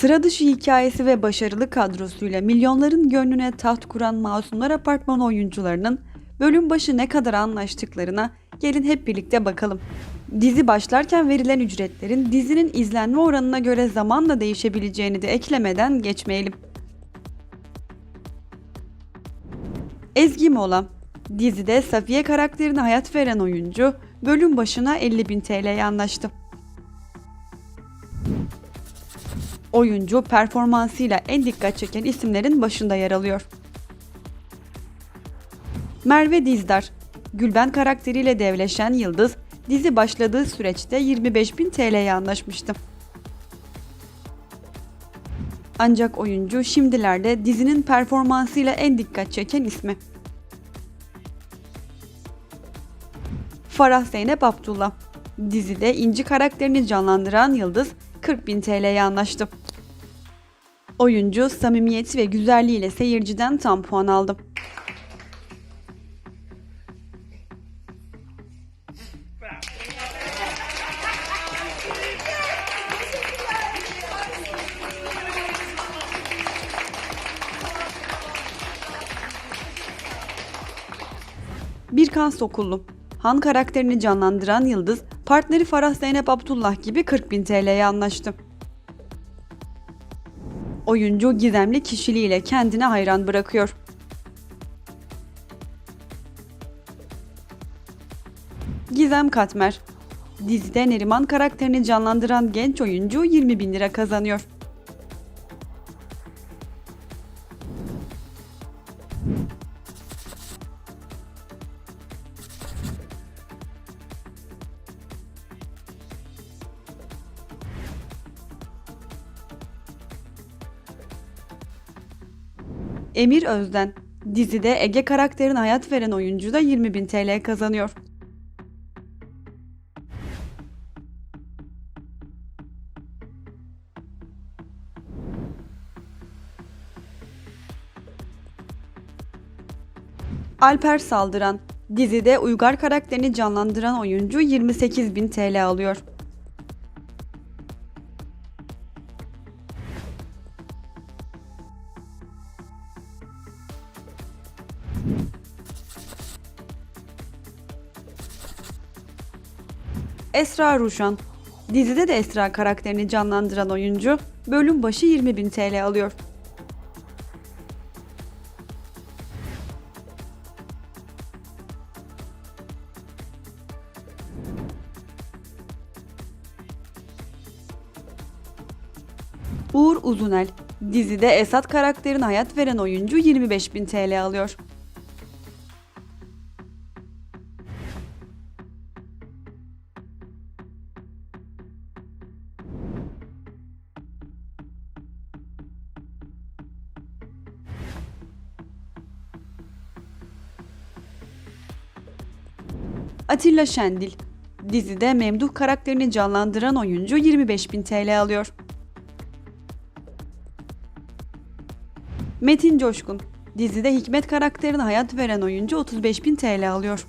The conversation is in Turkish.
Sıra dışı hikayesi ve başarılı kadrosuyla milyonların gönlüne taht kuran Masumlar Apartmanı oyuncularının bölüm başı ne kadar anlaştıklarına gelin hep birlikte bakalım. Dizi başlarken verilen ücretlerin dizinin izlenme oranına göre zamanla değişebileceğini de eklemeden geçmeyelim. Ezgi Mola Dizide Safiye karakterine hayat veren oyuncu bölüm başına 50.000 TL'ye anlaştı. Oyuncu performansıyla en dikkat çeken isimlerin başında yer alıyor. Merve Dizdar, Gülben karakteriyle devleşen Yıldız, dizi başladığı süreçte 25.000 TL'ye anlaşmıştı. Ancak oyuncu şimdilerde dizinin performansıyla en dikkat çeken ismi. Farah Zeynep Abdullah. Dizide İnci karakterini canlandıran Yıldız 40.000 TL'ye anlaştı. Oyuncu samimiyeti ve güzelliğiyle seyirciden tam puan aldı. Birkan Sokullu. Han karakterini canlandıran Yıldız, partneri Farah Zeynep Abdullah gibi 40.000 TL'ye anlaştı. Oyuncu gizemli kişiliğiyle kendine hayran bırakıyor. Gizem Katmer Dizide Neriman karakterini canlandıran genç oyuncu 20 bin lira kazanıyor. Emir Özden Dizide Ege karakterine hayat veren oyuncu da 20 bin TL kazanıyor. Alper Saldıran Dizide Uygar karakterini canlandıran oyuncu 28 bin TL alıyor. Esra Ruşan Dizide de Esra karakterini canlandıran oyuncu bölüm başı 20 bin TL alıyor. Uğur Uzunel Dizide Esat karakterine hayat veren oyuncu 25 bin TL alıyor. Atilla Şendil Dizide Memduh karakterini canlandıran oyuncu 25 bin TL alıyor. Metin Coşkun Dizide Hikmet karakterine hayat veren oyuncu 35 bin TL alıyor.